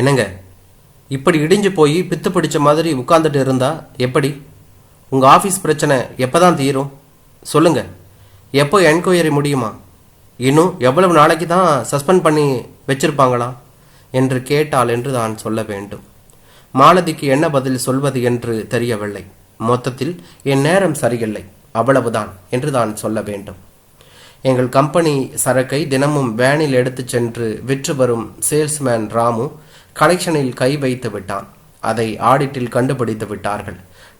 என்னங்க? இப்படி இடிஞ்சு போய் பித்து பிடிச்ச மாதிரி உட்காந்துட்டு இருந்தா எப்படி? உங்கள் ஆஃபீஸ் பிரச்சனை எப்போ தான் தீரும்? சொல்லுங்க. எப்போ என்கொயரி முடியுமா? இன்னும் எவ்வளவு நாளைக்கு தான் சஸ்பெண்ட் பண்ணி வச்சிருப்பாங்களா? என்று கேட்டாள் என்று தான் சொல்ல வேண்டும். மாலதிக்கு என்ன பதில் சொல்வது என்று தெரியவில்லை. மொத்தத்தில் என் நேரம் சரியில்லை. அவ்வளவுதான் என்று தான் சொல்ல வேண்டும். எங்கள் கம்பெனி சரக்கை தினமும் வேனில் எடுத்துச் சென்று விற்று வரும் சேல்ஸ்மேன் ராமு கலெக்ஷனில் கை வைத்து விட்டான். அதை ஆடிட்டில் கண்டுபிடித்து விட்டார்கள்.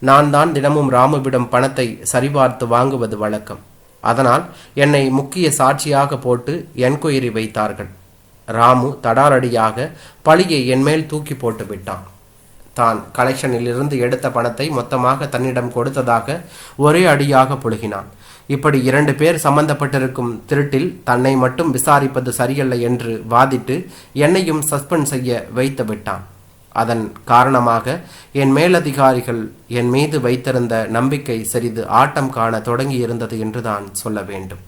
நான் தான் தினமும் ராமுவிடம் பணத்தை சரிபார்த்து வாங்குவது வழக்கம். அதனால் என்னை முக்கிய சாட்சியாக போட்டு என்கொயரி வைத்தார்கள். ராமு தடாரடியாக பழியை என்மேல் தூக்கி போட்டு விட்டான். தான் கலெக்ஷனில் இருந்து எடுத்த பணத்தை மொத்தமாக தன்னிடம் கொடுத்ததாக ஒரே அடியாக புழுகினான். இப்படி இரண்டு பேர் சம்பந்தப்பட்டிருக்கும் திருட்டில் தன்னை மட்டும் விசாரிப்பது சரியல்ல என்று வாதிட்டு என்னையும் சஸ்பெண்ட் செய்ய வைத்து விட்டான். அதன் காரணமாக என் மேலதிகாரிகள் என் மீது வைத்திருந்த நம்பிக்கை சிறிது ஆட்டம் காண தொடங்கி இருந்தது என்று தான் சொல்ல வேண்டும்.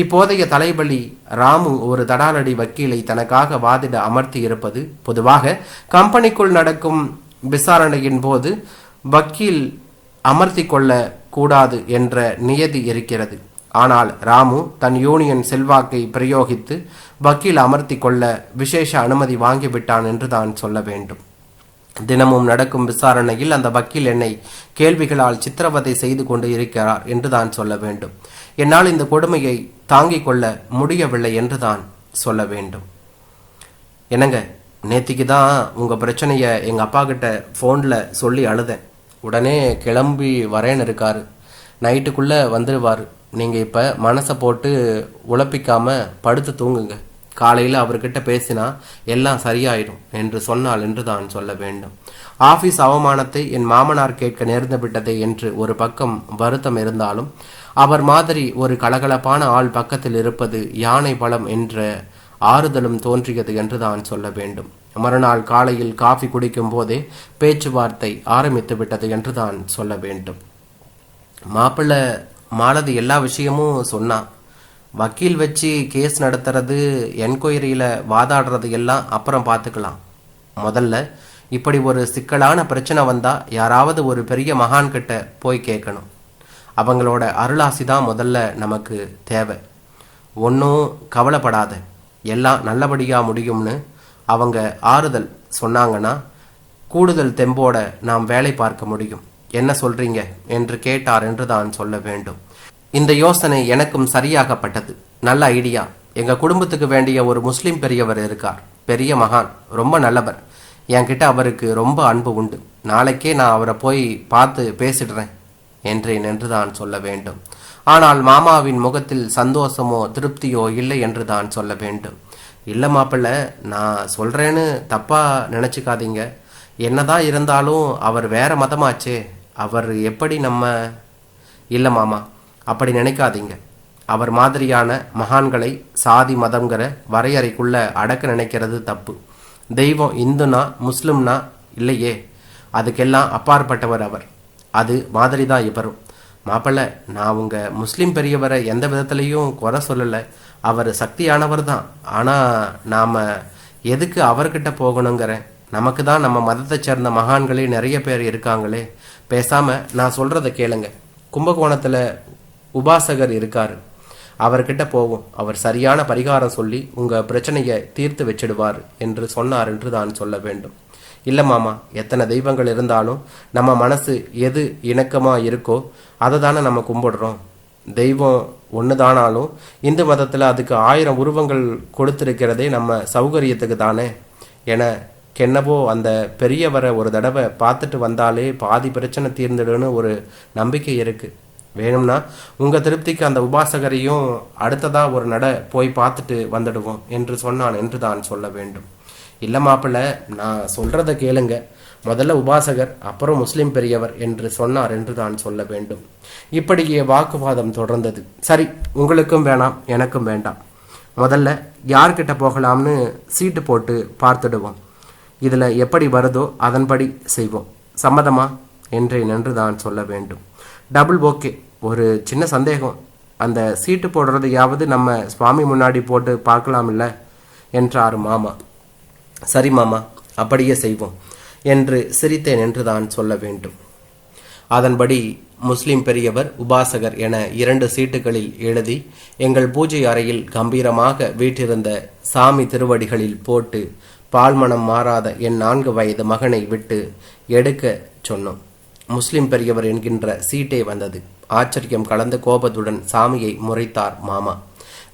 இப்போதைய தலைவலி ராமு ஒரு தடாலடி வக்கீலை தனக்காக வாதிட அமர்த்தி இருப்பது பொதுவாக கம்பெனிக்குள் நடக்கும் விசாரணையின் போது வக்கீல் அமர்த்தி கொள்ள கூடாது என்ற நியதி இருக்கிறது. ஆனால் ராமு தன் யூனியன் செல்வாக்கை பிரயோகித்து வக்கீல் அமர்த்தி கொள்ள விசேஷ அனுமதி வாங்கிவிட்டான் என்று தான் சொல்ல வேண்டும். தினமும் நடக்கும் விசாரணையில் அந்த வக்கீல் என்னை கேள்விகளால் சித்திரவதை செய்து கொண்டு இருக்கிறார் என்று தான் சொல்ல வேண்டும். என்னால் இந்த கொடுமையை தாங்கிக் கொள்ள முடியவில்லை என்று தான் சொல்ல வேண்டும். என்னங்க நேத்திக்கு தான் உங்கள் பிரச்சனையை எங்கள் அப்பா கிட்ட ஃபோனில் சொல்லி அழுதேன். உடனே கிளம்பி வரேன்னு இருக்கார். நைட்டுக்குள்ளே வந்துடுவார் நீங்கள் இப்போ மனசை போட்டு உழப்பிக்காமல் படுத்து தூங்குங்க. காலையில் அவர்கிட்ட பேசினா எல்லாம் சரியாயிடும் என்று சொன்னால் என்று தான் சொல்ல வேண்டும். ஆஃபீஸ் அவமானத்தை என் மாமனார் கேட்க நேர்ந்து விட்டதே என்று ஒரு பக்கம் வருத்தம் இருந்தாலும் அவர் மாதிரி ஒரு கலகலப்பான ஆள் பக்கத்தில் இருப்பது யானை பலம் என்ற ஆறுதலும் தோன்றியது என்று தான் சொல்ல வேண்டும். மறுநாள் காலையில் காஃபி குடிக்கும் போதே பேச்சுவார்த்தை ஆரம்பித்து விட்டது என்று தான் சொல்ல வேண்டும். மாப்பிள்ளை மாலதி எல்லா விஷயமும் சொன்னான் வக்கீல் வச்சு கேஸ் நடத்துறது என்கொயரியில் வாதாடுறது எல்லாம் அப்புறம் பார்த்துக்கலாம். முதல்ல இப்படி ஒரு சிக்கலான பிரச்சனை வந்தால் யாராவது ஒரு பெரிய மகான் கிட்ட போய் கேட்கணும். அவங்களோட அருளாசி தான் முதல்ல நமக்கு தேவை. ஒன்றும் கவலைப்படாத. எல்லாம் நல்லபடியாக முடியும்னு அவங்க ஆறுதல் சொன்னாங்கன்னா கூடுதல் தெம்போட நாம் வேலை பார்க்க முடியும். என்ன சொல்றீங்க? என்று கேட்டார் என்று தான் சொல்ல வேண்டும். இந்த யோசனை எனக்கும் சரியாகப்பட்டது. நல்ல ஐடியா. எங்கள் குடும்பத்துக்கு வேண்டிய ஒரு முஸ்லீம் பெரியவர் இருக்கார். பெரிய மகான். ரொம்ப நல்லவர். என்கிட்ட அவருக்கு ரொம்ப அன்பு உண்டு. நாளைக்கே நான் அவரை போய் பார்த்து பேசிடுறேன் என்றேன் என்று தான் சொல்ல வேண்டும். ஆனால் மாமாவின் முகத்தில் சந்தோஷமோ திருப்தியோ இல்லை என்று தான் சொல்ல வேண்டும். இல்லை மாப்பிள்ளை நான் சொல்கிறேன்னு தப்பாக நினச்சிக்காதீங்க. என்னதான் இருந்தாலும் அவர் வேற மதமாச்சே. அவர் எப்படி நம்ம இல்லை மாமா அப்படி நினைக்காதீங்க. அவர் மாதிரியான மகான்களை சாதி மதங்கிற வரையறைக்குள்ள அடக்க நினைக்கிறது தப்பு. தெய்வம் இந்துனா முஸ்லிம்னா இல்லையே. அதுக்கெல்லாம் அப்பாற்பட்டவர் அவர். அது மாதிரி தான் இவரும். மாப்பிள்ளை நான் உங்கள் முஸ்லீம் பெரியவரை எந்த விதத்துலையும் குறை சொல்லலை. அவர் சக்தியானவர் தான் ஆனால் நாம் எதுக்கு அவர்கிட்ட போகணுங்கிறேன் நமக்கு தான் நம்ம மதத்தை சேர்ந்த மகான்களே நிறைய பேர் இருக்காங்களே. பேசாமல் நான் சொல்கிறத கேளுங்க. கும்பகோணத்தில் உபாசகர் இருக்கார். அவர்கிட்ட போவோம். அவர் சரியான பரிகாரம் சொல்லி உங்கள் பிரச்சனையை தீர்த்து வச்சிடுவார் என்று சொன்னார் என்று தான் சொல்ல வேண்டும். இல்லை மாமா எத்தனை தெய்வங்கள் இருந்தாலும் நம்ம மனசு எது இணக்கமாக இருக்கோ அதை தானே நம்ம கும்பிடுறோம். தெய்வம் ஒன்று தானாலும் இந்து மதத்தில் அதுக்கு ஆயிரம் உருவங்கள் கொடுத்துருக்கிறதே நம்ம சௌகரியத்துக்கு தானே. என கென்னவோ அந்த பெரியவரை ஒரு தடவை பார்த்துட்டு வந்தாலே பாதி பிரச்சனை தீர்ந்துடுன்னு ஒரு நம்பிக்கை இருக்குது வேணும்னா உங்கள் திருப்திக்கு அந்த உபாசகரையும் அடுத்ததாக ஒரு நட போய் பார்த்துட்டு வந்துடுவோம் என்று சொன்னான் என்று தான் சொல்ல வேண்டும். இல்லை மாப்பிள்ளை நான் சொல்றத கேளுங்க. முதல்ல உபாசகர் அப்புறம் முஸ்லிம் பெரியவர் என்று சொன்னார் என்று தான் சொல்ல வேண்டும். இப்படியே வாக்குவாதம் தொடர்ந்தது. சரி உங்களுக்கும் வேணாம் எனக்கும் வேண்டாம். முதல்ல யார்கிட்ட போகலாம்னு சீட்டு போட்டு பார்த்துடுவோம். இதில் எப்படி வருதோ அதன்படி செய்வோம். சம்மதமா? என்றே நின்று தான் சொல்ல வேண்டும். டபுள் ஓகே ஒரு சின்ன சந்தேகம். அந்த சீட்டு போடுறதையாவது நம்ம சுவாமி முன்னாடி போட்டு பார்க்கலாம் இல்லை என்றார் மாமா. சரி மாமா அப்படியே செய்வோம் என்று சிரித்தேன் என்றுதான் சொல்ல வேண்டும். அதன்படி முஸ்லிம் பெரியவர் உபாசகர் என இரண்டு சீட்டுகளில் எழுதி எங்கள் பூஜை அறையில் கம்பீரமாக வீற்றிருந்த சாமி திருவடிகளில் போட்டு பால்மணம் மாறாத என் நான்கு வயது மகனை விட்டு எடுக்க சொன்னோம். முஸ்லிம் பெரியவர் என்கின்ற சீட்டே வந்தது. ஆச்சரியம் கலந்த கோபத்துடன் சாமியை முறைத்தார் மாமா.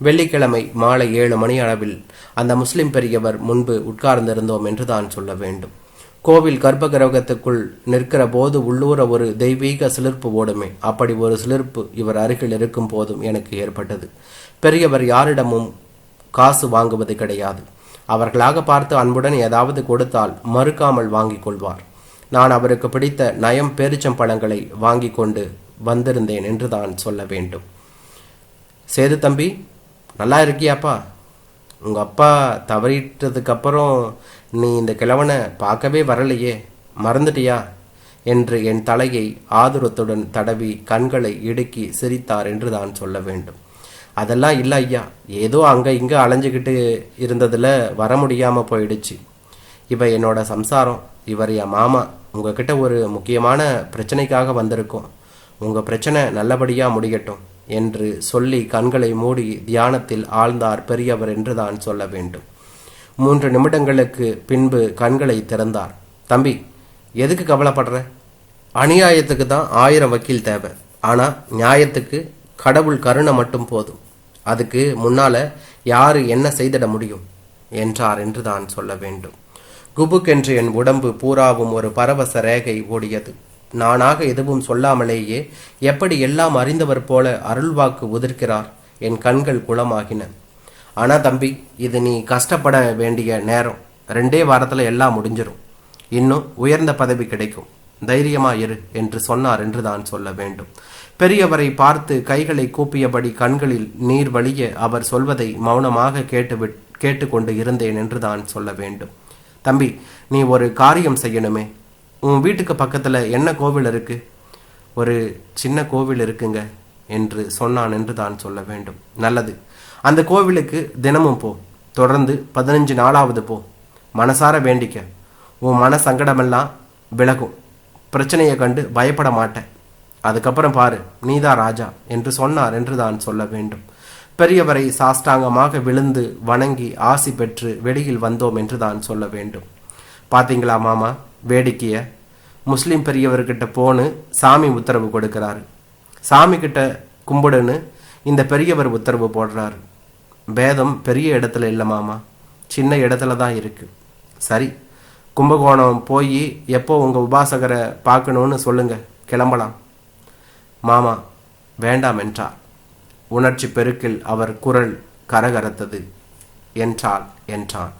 வெள்ளிக்கிழமை மாலை ஏழு மணி அளவில் அந்த முஸ்லிம் பெரியவர் முன்பு உட்கார்ந்திருந்தோம் என்று தான் சொல்ல வேண்டும். கோவில் கர்ப்ப கிரகத்துக்குள் நிற்கிற போது உள்ளூர ஒரு தெய்வீக சிலிர்ப்பு ஓடுமே. அப்படி ஒரு சிலிர்ப்பு இவர் அருகில் இருக்கும் போதும் எனக்கு ஏற்பட்டது. பெரியவர் யாரிடமும் காசு வாங்குவது கிடையாது. அவர்களாக பார்த்து அன்புடன் ஏதாவது கொடுத்தால் மறுக்காமல் வாங்கிக் கொள்வார். நான் அவருக்கு பிடித்த நயம் பேரிச்சம்பழங்களை வாங்கி கொண்டு வந்திருந்தேன் என்று தான் சொல்ல வேண்டும். சேது தம்பி நல்லா இருக்கியாப்பா உங்கள் அப்பா தவறிட்டதுக்கப்புறம் நீ இந்த கிழவனை பார்க்கவே வரலையே. மறந்துட்டியா? என்று என் தலையை ஆதுரத்துடன் தடவி கண்களை இடுக்கி சிரித்தார் என்று தான் சொல்ல வேண்டும். அதெல்லாம் இல்லை ஐயா. ஏதோ அங்கே இங்கே அலைஞ்சிக்கிட்டு இருந்ததில் வர முடியாமல் போயிடுச்சு. இவ என்னோட சம்சாரம். இவர் என் மாமா. உங்ககிட்ட ஒரு முக்கியமான பிரச்சனைக்காக வந்திருக்கோம். உங்கள் பிரச்சனை நல்லபடியாக முடியட்டும். என்று சொல்லி கண்களை மூடி தியானத்தில் ஆழ்ந்தார் பெரியவர் என்று தான் சொல்ல வேண்டும். மூன்று நிமிடங்களுக்கு பின்பு கண்களை திறந்தார். தம்பி எதுக்கு கவலைப்படுற? அநியாயத்துக்கு தான் ஆயிரம் வக்கீல் தேவை. ஆனால் நியாயத்துக்கு கடவுள் கருணை மட்டும் போதும். அதுக்கு முன்னால யாரு என்ன செய்திட முடியும்? என்றார் என்று தான் சொல்ல வேண்டும். குபுக்கென்று என் உடம்பு பூராவும் ஒரு பரவச ரேகை ஓடியது. நானாக எதுவும் சொல்லாமலேயே எப்படி எல்லாம் அறிந்தவர் போல அருள்வாக்கு உதிர்க்கிறார்? என் கண்கள் குளமாகின. ஆனா தம்பி இது நீ கஷ்டப்பட வேண்டிய நேரம். ரெண்டே வாரத்தில் எல்லாம் முடிஞ்சிடும் இன்னும் உயர்ந்த பதவி கிடைக்கும். தைரியமா இரு என்று சொன்னார் என்று தான் சொல்ல வேண்டும். பெரியவரை பார்த்து கைகளை கூப்பியபடி கண்களில் நீர் வழிய அவர் சொல்வதை மௌனமாக கேட்டு கேட்டுக்கொண்டு இருந்தேன் என்று தான் சொல்ல வேண்டும். தம்பி நீ ஒரு காரியம் செய்யணுமே. உன் வீட்டுக்கு பக்கத்தில் என்ன கோவில் இருக்கு? ஒரு சின்ன கோவில் இருக்குங்க என்று சொன்னான் என்று தான் சொல்ல வேண்டும். நல்லது. அந்த கோவிலுக்கு தினமும் போ. தொடர்ந்து பதினஞ்சு நாளாவது போ. மனசார வேண்டிக்க. உன் மன சங்கடமெல்லாம் விலகும். பிரச்சனையை கண்டு பயப்பட மாட்டேன். அதுக்கப்புறம் பாரு நீதான் ராஜா என்று சொன்னார் என்று தான் சொல்ல வேண்டும். பெரியவரை சாஷ்டாங்கமாக விழுந்து வணங்கி ஆசி பெற்று வெளியில் வந்தோம் என்று தான் சொல்ல வேண்டும். பார்த்தீங்களா மாமா? வேடிக்கையை முஸ்லீம் பெரியவர்கிட்ட போன்னு சாமி உத்தரவு கொடுக்கிறாரு. சாமி கிட்ட கும்பிடுன்னு இந்த பெரியவர் உத்தரவு போடுறாரு. பேதம் பெரிய இடத்துல இல்லை மாமா சின்ன இடத்துல தான் இருக்குது சரி கும்பகோணம் போய் எப்போ உங்கள் உபாசகரை பார்க்கணுன்னு சொல்லுங்கள் கிளம்பலாம். மாமா வேண்டாம் என்றார். உணர்ச்சி பெருக்கில் அவர் குரல் கரகரத்தது. என்றாள் என்றான்.